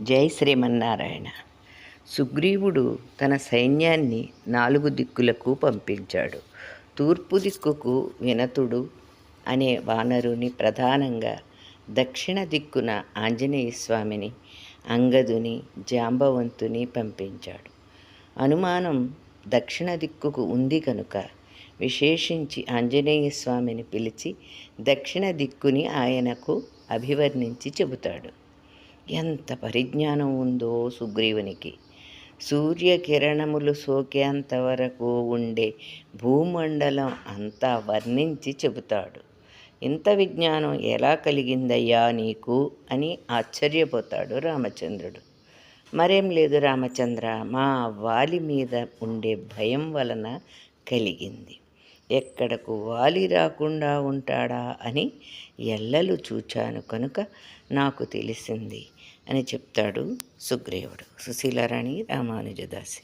జై శ్రీమన్నారాయణ. సుగ్రీవుడు తన సైన్యాన్ని నాలుగు దిక్కులకు పంపించాడు. తూర్పు దిక్కుకు వినతుడు అనే వానరుని ప్రధానంగా దక్షిణ దిక్కున ఆంజనేయ స్వామిని అంగదుని జాంబవంతుని పంపించాడు. అనుమానం దక్షిణ దిక్కుకు ఉంది కనుక విశేషించి ఆంజనేయ స్వామిని పిలిచి దక్షిణ దిక్కుని ఆయనకు అభివర్ణించి చెబుతాడు. ఎంత పరిజ్ఞానం ఉందో సుగ్రీవునికి. సూర్యకిరణములు సోకేంత వరకు ఉండే భూమండలం అంతా వర్ణించి చెబుతాడు. ఇంత విజ్ఞానం ఎలా కలిగిందయ్యా నీకు? అని ఆశ్చర్యపోతాడు రామచంద్రుడు. మరేం లేదు రామచంద్ర మా వాలి మీద ఉండే భయం వలన కలిగింది. ఎక్కడకు వాలి రాకుండా ఉంటాడా అని ఎల్లలు చూచాను కనుక నాకు తెలిసింది అని చెప్తాడు సుగ్రీవుడు. సుశీలారాణి రామానుజదాసి.